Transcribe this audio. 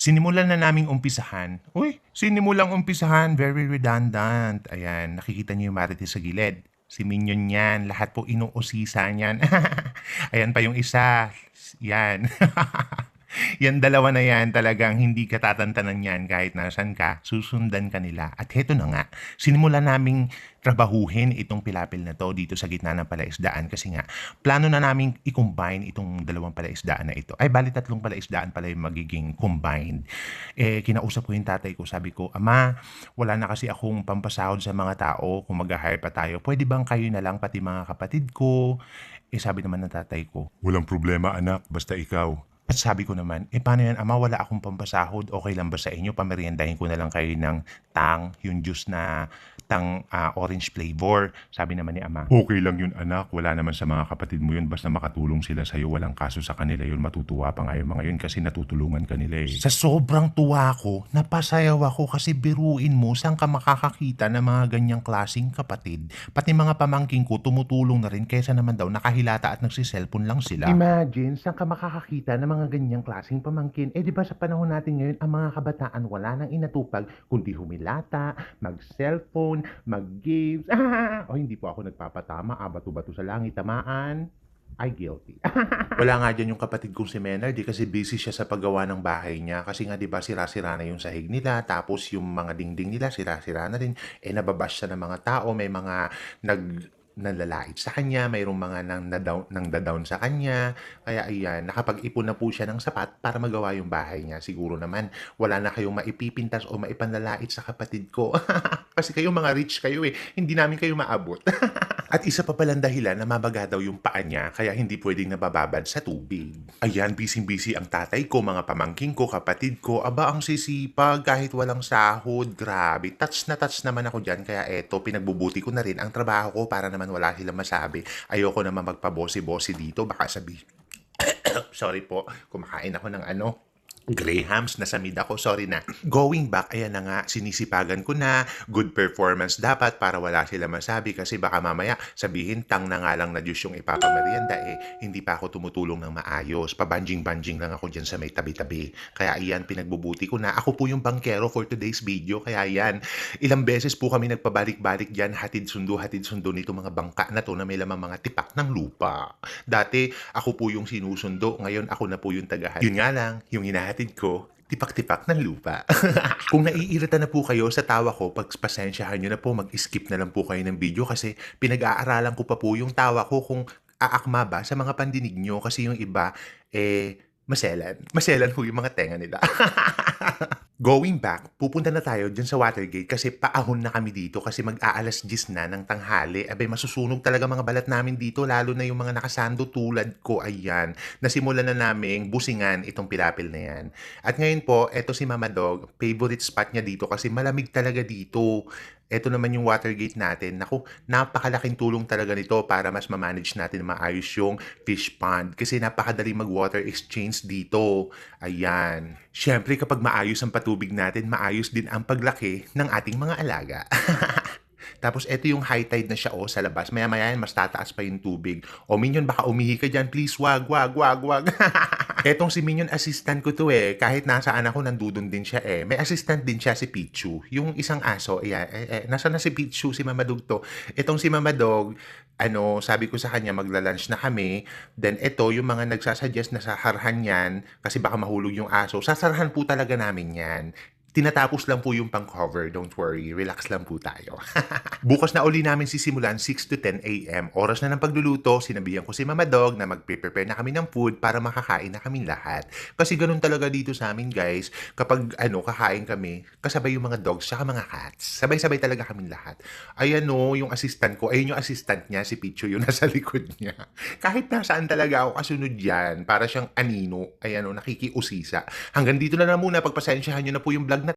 Sinimulan na naming umpisahan. Uy, sinimulang umpisahan. Very redundant. Ayan, nakikita niyo yung Marites sa gilid. Si Minion yan. Lahat po inuusisa niyan. Ayan pa yung isa. Yan. yan dalawa na yan talagang hindi ka tatantanan yan kahit nasan ka. Susundan ka nila. At heto na nga, sinimulan naming trabahuhin itong pilapil na to dito sa gitna ng palaisdaan kasi nga plano na naming i-combine itong dalawang palaisdaan na ito. Ay, bali tatlong palaisdaan pala yung magiging combined. Eh, kinausap ko yung tatay ko. Sabi ko, Ama, wala na kasi akong pampasahod sa mga tao kung mag-hire pa tayo. Pwede bang kayo na lang pati mga kapatid ko? Eh, sabi naman ng tatay ko, Walang problema anak, basta ikaw. At sabi ko naman, eh paano yan ama, wala akong pampasahod, okay lang ba sa inyo? Pameriendahin ko na lang kayo ng tang, yung juice na tang ah, orange flavor. Sabi naman ni ama. Okay lang yun anak, wala naman sa mga kapatid mo yun, basta makatulong sila sa'yo, walang kaso sa kanila yun, matutuwa pa nga yung mga yun kasi natutulungan kanila eh. Sa sobrang tuwa ko, napasayaw ako kasi biruin mo saan ka makakakita ng mga ganyang klasing kapatid. Pati mga pamangking ko tumutulong na rin kaysa naman daw nakahilata at nagsiselfon lang sila. Imagine, saan ka makakakita ng mga ganyang klaseng pamangkin? Eh di ba sa panahon natin ngayon, ang mga kabataan wala nang inatupag kundi humilata, mag-cellphone, mag-games. o hindi po ako nagpapatama, ah, bato-bato sa langit, tamaan. I guilty. Wala nga dyan yung kapatid kong si Menard di kasi busy siya sa paggawa ng bahay niya kasi nga di ba sira-sira na yung sahig nila tapos yung mga dingding nila sira-sira na rin eh nababash siya ng mga tao may mga nag nalalait sa kanya, mayroong mga nang nadaw, nang dadown sa kanya. Kaya ayan, nakapag-ipon na po siya ng sapat para magawa yung bahay niya. Siguro naman, wala na kayong maipipintas o maipanlalait sa kapatid ko. Kasi kayo mga rich kayo eh, hindi namin kayo maabot. At isa pa palang dahilan na mabaga daw yung paa niya kaya hindi pwedeng nabababad sa tubig. Ayan, busy-busy ang tatay ko, mga pamangking ko, kapatid ko. Aba, ang sisipag kahit walang sahod. Grabe, touch na touch naman ako dyan. Kaya eto, pinagbubuti ko na rin ang trabaho ko para naman wala silang masabi. Ayoko naman magpabosi-bosi dito. Baka sabi, sorry po, kumakain ako ng ano, Grahams, nasamid ako, sorry na. Going back, ayan na nga, sinisipagan ko na, good performance dapat para wala sila masabi kasi baka mamaya sabihin tang na nga lang na Diyos yung ipapamerienda eh, hindi pa ako tumutulong ng maayos. Pabanjing-banjing lang ako dyan sa may tabi-tabi. Kaya iyan, pinagbubuti ko na. Ako po yung bankero for today's video. Kaya yan, ilang beses po kami nagpabalik-balik dyan, hatid sundo, hatid sundo nito mga bangka na to na may lamang mga tipak ng lupa. Dati, ako po yung sinusundo. Ngayon, ako na po yung tagahan. Yun nga lang, yung hinahatid ko, tipak-tipak ng lupa. Kung naiirita na po kayo sa tawa ko, pagpasensyahan nyo na po, mag-skip na lang po kayo ng video kasi pinag-aaralan ko pa po yung tawa ko kung aakma ba sa mga pandinig nyo kasi yung iba, eh, maselan. Maselan po yung mga tenga nila. Going back, pupunta na tayo dyan sa Watergate kasi paahon na kami dito kasi mag-aalas 10 na ng tanghali. Abay, masusunog talaga mga balat namin dito lalo na yung mga nakasando tulad ko. Ayan, nasimulan na namin busingan itong pilapil na yan. At ngayon po, eto si Mama Dog, favorite spot niya dito kasi malamig talaga dito. Ito naman yung Watergate natin. Naku, napakalaking tulong talaga nito para mas ma-manage natin na maayos yung fish pond. Kasi napakadali mag-water exchange dito. Ayan. Siyempre, kapag maayos ang patubig natin, maayos din ang paglaki ng ating mga alaga. Tapos, ito yung high tide na siya o sa labas. Maya-maya mas tataas pa yung tubig. O, Minion, baka umihi ka dyan. Please, wag, wag, wag, wag. Etong si Minion, assistant ko to eh. Kahit nasaan ako, nandudun din siya eh. May assistant din siya, si Pichu. Yung isang aso, ayan, eh, eh, nasa na si Pichu, si Mama Dog to. Etong si Mama Dog, ano, sabi ko sa kanya, magla-lunch na kami. Then, ito, yung mga nagsasuggest na sa harhan yan, kasi baka mahulog yung aso, sasarhan po talaga namin yan. Tinatapos lang po yung pang-cover. Don't worry. Relax lang po tayo. Bukas na uli namin sisimulan 6 to 10 a.m. Oras na ng pagluluto. Sinabihan ko si Mama Dog na mag-prepare na kami ng food para makakain na kaming lahat. Kasi ganun talaga dito sa amin, guys. Kapag ano, kakain kami, kasabay yung mga dogs saka mga cats. Sabay-sabay talaga kaming lahat. Ayan no, yung assistant ko. Ayun yung assistant niya, si Picho, yung nasa likod niya. Kahit nasaan talaga ako kasunod yan, para siyang anino. Ayan o, nakikiusisa. Hanggang dito na lang muna. Pagpasensyahan nyo na po yung vlog na